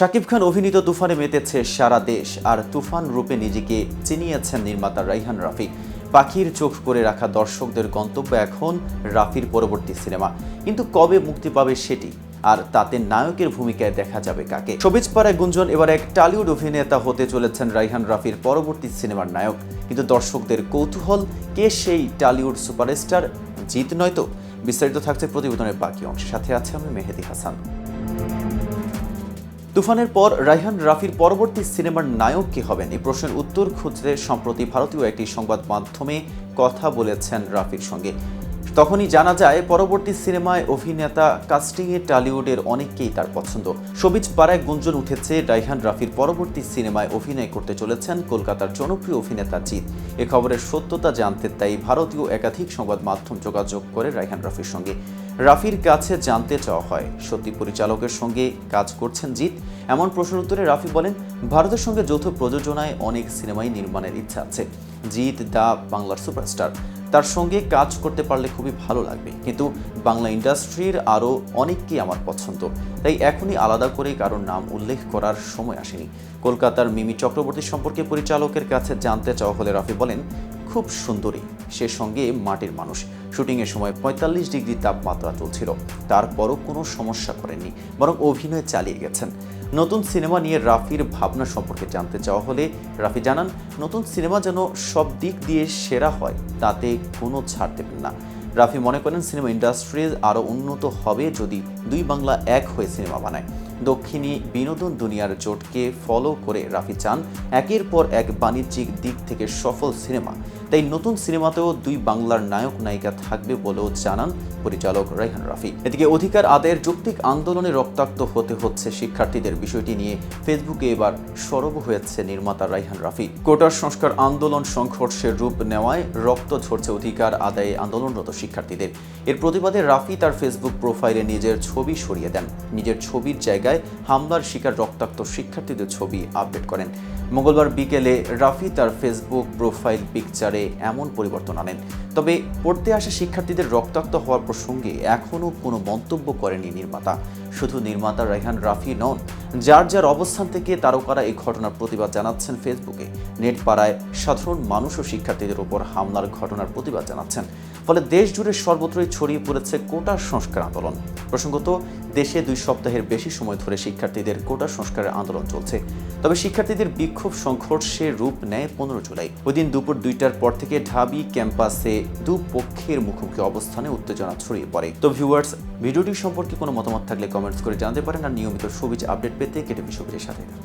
শাকিব খান অভিনীত তুফানে মেতেছে সারা দেশ, আর তুফান রূপে নিজেকে চিনিয়েছেন নির্মাতা রাইহান রাফি। পাখির চোখ করে রাখা দর্শকদের গন্তব্য এখন রাফির পরবর্তী সিনেমা। কিন্তু কবে মুক্তি পাবে সেটি? আর তাতে নায়কের ভূমিকায় দেখা যাবে কাকে? সবিজ পাড়ায় গুঞ্জন, এবার এক টালিউড অভিনেতা হতে চলেছেন রাইহান রাফির পরবর্তী সিনেমার নায়ক। কিন্তু দর্শকদের কৌতূহল, কে সেই টালিউড সুপারস্টার? জিত নয়তো। বিস্তারিত থাকছে প্রতিবেদনের বাকি অংশের সাথে আছে আমি মেহেদি হাসান। তুফানের পর রাইহান রাফির পরবর্তী সিনেমার নায়ক কে হবেন? এই প্রশ্নের উত্তর খুঁজতে সম্প্রতি ভারতীয় একটি সংবাদ মাধ্যমে কথা বলেছেন রাফির সঙ্গে। তখনই জানা যায়, পরবর্তী সিনেমায় অভিনেতা, কাস্টিংয়ে টলিউডের অনেককেই তার পছন্দ। সবিজ পাড়ায় গুঞ্জন উঠেছে রাইহান রাফির পরবর্তী সিনেমায় অভিনয় করতে চলেছেন কলকাতার জনপ্রিয় অভিনেতা জিৎ। এ খবরের সত্যতা জানতে তাই ভারতীয় একাধিক সংবাদ মাধ্যম যোগাযোগ করে রাইহান রাফির সঙ্গে। রাফির কাছে জানতে চাওয়া হয়। সত্যি পরিচালকের সঙ্গে কাজ করছেন জিৎ? এমন প্রশ্ন উত্তরে রাফি বলেন, ভারতের সঙ্গে যৌথ প্রযোজনায় অনেক সিনেমাই নির্মাণের ইচ্ছা আছে। জিৎ দা বাংলার সুপারস্টার। তার সঙ্গে কাজ করতে পারলে খুবই ভালো লাগবে। কিন্তু বাংলা ইন্ডাস্ট্রির আরও অনেককেই আমার পছন্দ। তাই এখনই আলাদা করে কারোর নাম উল্লেখ করার সময় আসেনি। কলকাতার মিমি চক্রবর্তী সম্পর্কে পরিচালকের কাছে জানতে চাওয়া হলে রাফি বলেন, খুব সুন্দরী। সে সঙ্গে মাটির মানুষ। শুটিংয়ের সময় পঁয়তাল্লিশ ডিগ্রি তাপমাত্রা চলছিল। তারপরও কোনো সমস্যা করেননি, বরং অভিনয় চালিয়ে গেছেন। নতুন সিনেমা নিয়ে রাফির ভাবনা সম্পর্কে জানতে চাওয়া হলে রাফি জানান, নতুন সিনেমা যেন সব দিক দিয়ে সেরা হয়, তাতে কোনো ছাড় দেবেন না। রাফি মনে করেন সিনেমা ইন্ডাস্ট্রি আরও উন্নত হবে যদি দুই বাংলা এক হয়ে সিনেমা বানায়। দক্ষিণী বিনোদন দুনিয়ার জোটকে ফলো করে রাফি চান। একের পর এক বাণিজ্যিক দিক থেকে সফল সিনেমা। তাই নতুন সিনেমাতেও দুই বাংলার নায়ক নায়িকা থাকবে বলেও জানান পরিচালক রাইহান রাফি। এদিকে অধিকার আদায়ের যৌক্তিক আন্দোলনে রক্তাক্ত হতে হচ্ছে শিক্ষার্থীদের। বিষয়টি নিয়ে ফেসবুকে এবার সরব হয়েছে নির্মাতা রাইহান রাফি। কোটার সংস্কার আন্দোলন সংঘর্ষের রূপ নেওয়ায় রক্ত ঝরছে অধিকার আদায়ে আন্দোলনরত শিক্ষার্থীদের। এর প্রতিবাদে রাফি তার ফেসবুক প্রোফাইলে নিজের ছবি সরিয়ে দেন। নিজের ছবির জায়গায় হামলার শিকার রক্তাক্ত শিক্ষার্থীদের ছবি আপডেট করেন। মঙ্গলবার বিকেলে রাফি তার ফেসবুক প্রোফাইল পিকচারে এমন পরিবর্তন আনেন। তবে পড়তে আসা শিক্ষার্থীদের রক্তাক্ত হওয়ার প্রসঙ্গে এখনও কোনো মন্তব্য করেনি নির্মাতা। শুধু নির্মাতা রেহান রাফি নন, যার যার অবস্থান থেকে তারকারা এই ঘটনার প্রতিবাদ জানাচ্ছেন ফেসবুকে। নেট পাড়ায় সাধারণ মানুষ ও শিক্ষার্থীদের উপর হামলার ঘটনার প্রতিবাদ জানাচ্ছেন। ফলে দেশ জুড়ে সর্বত্রই ছড়িয়ে পড়েছে কোটা সংস্কার আন্দোলন। প্রসঙ্গত, দেশে দুই সপ্তাহের বেশি সময় ধরে শিক্ষার্থীদের কোটা সংস্কারের আন্দোলন চলছে। তবে শিক্ষার্থীদের বিক্ষোভ সংঘর্ষে রূপ নেয় পনেরো জুলাই। ওই দিন দুপুর দুইটার পর থেকে ঢাবি ক্যাম্পাসে দুপক্ষের মুখোমুখি অবস্থানে উত্তেজনা ছড়িয়ে পড়ে তো ভিউয়ার্স ভিডিওটি সম্পর্কে কোনো মতামত থাকলে কমেন্টস করে জানতে পারেন আর নিয়মিত সবিজ আপডেট পেতে কেটে সবিজের সাথে।